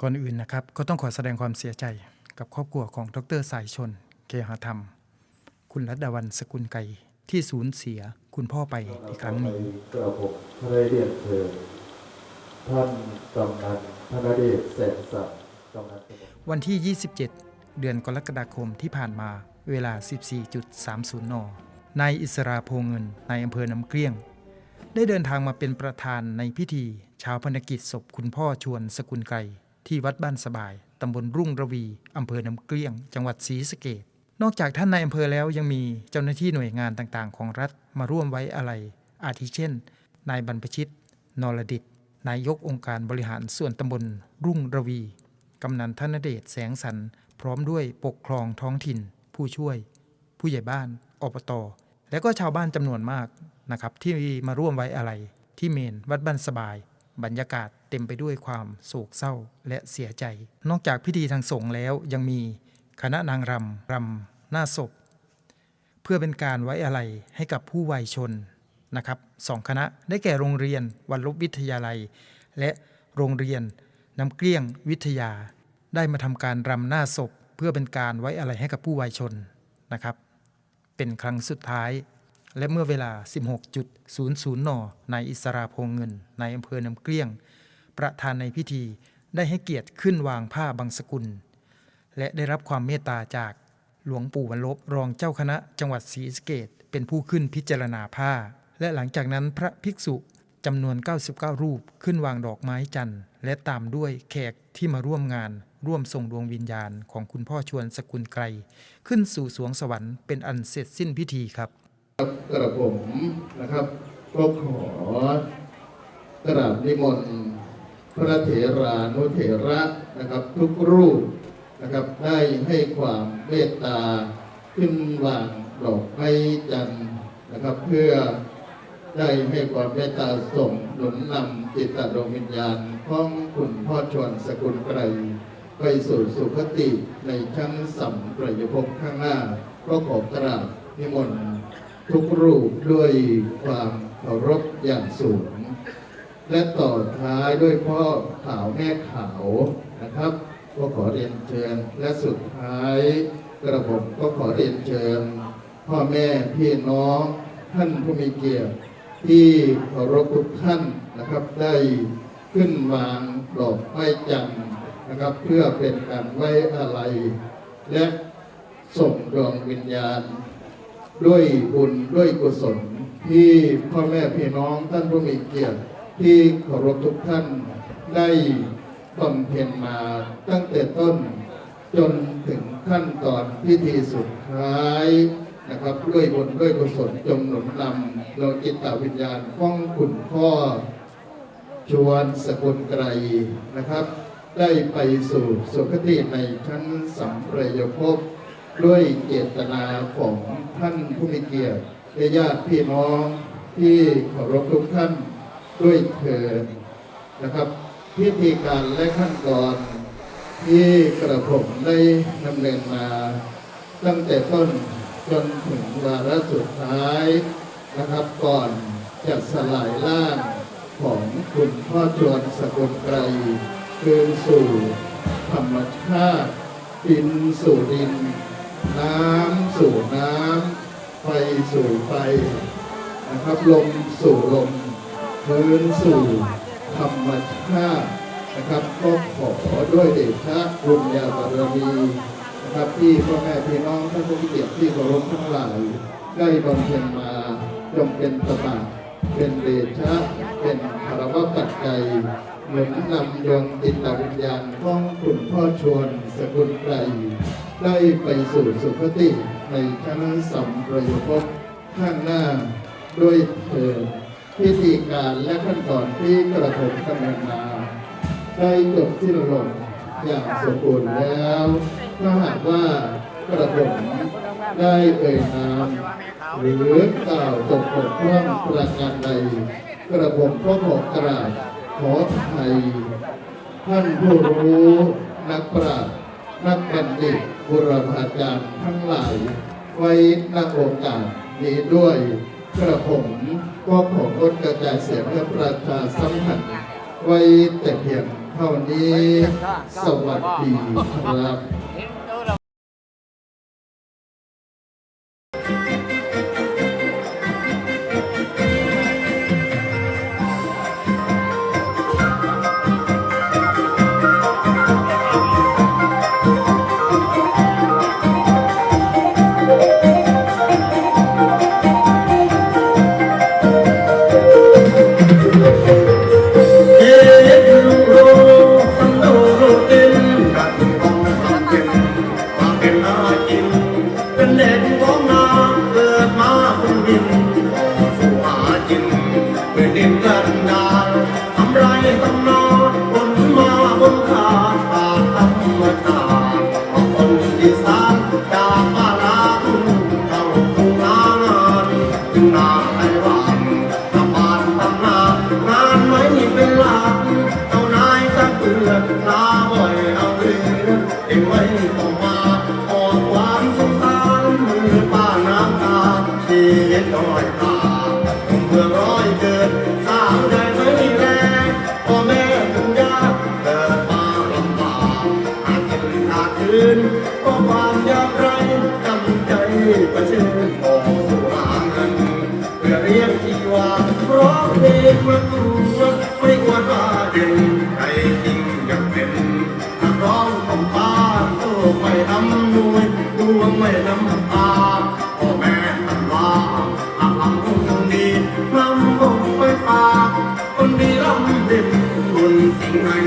ก่อนอื่นนะครับ ก็ต้องขอแสดงความเสียใจกับครอบครัวของดรสายชน เคหธรรม คุณรัตดาวันสกุลไก่ที่สูญเสียคุณพ่อไปในครั้งนี้กระผมพระเรียนเชิญท่านกำนันธนเดชแสงสักดิ์กำนันตำบลวันที่ 27 เดือนกรกฎาคมที่ผ่านมาเวลา 14.30 น นายอิสราโพเงินนายอำเภอน้ำเกลี้ยง ได้เดินทางมาเป็นประธานในพิธีชาวพนกิจศพคุณพ่อชวนสกุลไกร ที่วัดบ้านสบายตำบลรุ่งระวีอำเภอน้ำเกลี้ยง จังหวัดศรีสะเกษนอกจากท่านนายอำเภอแล้วยังมีเจ้าหน้าที่หน่วยงานต่างๆ ของรัฐมาร่วมไว้อะไร อาทิเช่น นายบรรพชิต นรดิต นายกองค์การบริหารส่วนตำบลรุ่งระวี กำนันธนเดชแสงสันพร้อมด้วยปกครองท้องถิ่น ผู้ช่วย ผู้ใหญ่บ้านอบตและก็ชาวบ้านจำนวนมากนะครับที่มาร่วมไว้อะไรที่เมนวัดบ้านสบาย บรรยากาศ ต็มไปด้วยความโศกเศร้าและเสียใจ นอกจากพิธีทางสงฆ์แล้วยังมีคณะนางรำรำหน้าศพ เพื่อเป็นการไว้อะไรให้กับผู้วัยชนนะครับสองคณะได้แก่โรงเรียนวันลบวิทยาลัย และโรงเรียนน้ำเกลี้ยงวิทยา ได้มาทำการรำหน้าศพ เพื่อเป็นการไว้อะไรให้กับผู้วัยชนนะครับ เป็นครั้งสุดท้าย และเมื่อเวลา 16.00 น นายอิสราพงเงิน ในอำเภอน้ำเกลี้ยง ประธานในพิธีได้ให้เกียรติขึ้นวางผ้าบางสกุล และได้รับความเมตตาจากหลวงปู่วันลบรองเจ้าคณะจังหวัดศรีสะเกษเป็นผู้ขึ้นพิจารณาผ้า และหลังจากนั้นพระภิกษุจำนวน 99 รูปขึ้นวางดอกไม้จันทร์ และตามด้วยแขกที่มาร่วมงาน ร่วมส่งดวงวิญญาณของคุณพ่อชวนสกุลไกรขึ้นสู่สวงสวรรค์เป็นอันเสร็จสิ้นพิธีครับกระผมนะครับก็ขอกราบนิมนต์ พระเถรานุเถระนะครับทุกรูปนะครับได้ให้ความเมตตาขึ้นวางดอกไม้จันทร์นะครับ เพื่อได้ให้ความเมตตาส่งหนุนนำจิตดวงวิญญาณของคุณพ่อชวนสกุลไกรไปสู่สุคติในชั้นสัมปรายภพข้างหน้าก็ขอกราบนิมนต์ทุกรูปด้วยความเคารพอย่างสูง และต่อท้ายด้วยพ่อขาวแม่ขาวนะครับ ก็ขอเรียนเชิญและสุดท้ายกระผมก็ขอเรียนเชิญ พ่อแม่พี่น้องท่านผู้มีเกียรติที่เคารพทุกท่านนะครับ ได้ขึ้นวางดอกไม้จันทร์นะครับ เพื่อเป็นการไว้อาลัยและส่งดวงวิญญาณ ด้วยบุญด้วยกุศลที่พ่อแม่พี่น้องท่านผู้มีเกียรติ ที่เคารพทุกท่านได้บำเพ็ญมาตั้งแต่ต้น จนถึงขั้นตอนพิธีสุดท้ายนะครับด้วยบุญด้วยกุศลจงหนุนนำเราจิตตวิญญาณของคุณพ่อ ชวนสกุลไกรนะครับ ได้ไปสู่สุคติในชั้นสัมปรายภพด้วยเจตนาของท่านผู้มีเกียรติญาติพี่น้องที่เคารพทุกท่าน ด้วยเถิดนะครับพิธีการและขั้นตอนที่กระผมได้ดำเนินมา ตั้งแต่ต้นจนถึงวาระสุดท้ายนะครับ ก่อนจะสลายล่างของคุณพ่อจวนสกุลไกรคืนสู่ธรรมชาติดินสู่ดิน น้ำสู่น้ำไฟสู่ไฟนะครับลมสู่ลม พื้นสู่ธรรมชาตินะครับก็ขอด้วยเดชะบุญญาบารมีนะครับที่พ่อแม่พี่น้องท่านผู้มีเกียรติที่เคารพทั้งหลายได้บำเพ็ญมาจงเป็นตบะเป็นเดชะเป็นคารวะปัจจัยหนุนนำดวงจิตวิญญาณของคุณพ่อชวนสกุลไกรได้ไปสู่สุคติในชั้นสัมปรายภพข้างหน้าด้วยเถิด พิธีการและขั้นตอนที่กระผมดำเนินมาได้จบสิ้นลงอย่างสมบูรณ์แล้วถ้าหากว่ากระผมได้เอ่ยนามหรือกล่าวตกบกพร่องประการใดกระผมก็ขอกราบขอไทยท่านผู้รู้นักปราชญ์นักบัณฑิตบุรพาจารย์ทั้งหลาย ไว้ณโอกาสนี้ด้วย กระผมก็ผมลดกระจายเสียงและประชาสัมพันธ์ไว้แต่เพียงเท่านี้ สวัสดีครับ ย็นร้อยตาผมเบื่อร้อยเกินสาวใจไม่แรงพ่อแม่คุณยากเกิดมาลำบากอาจจะหอขาดคืนก็ความยากไรจำใจประชินของสุราเงินเพื่อเรียกที่ว่าร้องเพลงมาตัวไม่ควรว่าเด่นใครจริงอยากเป็นถ้าร้องของบ้านโตไม่ทำด้วยดวงไม่นำตา Thank you.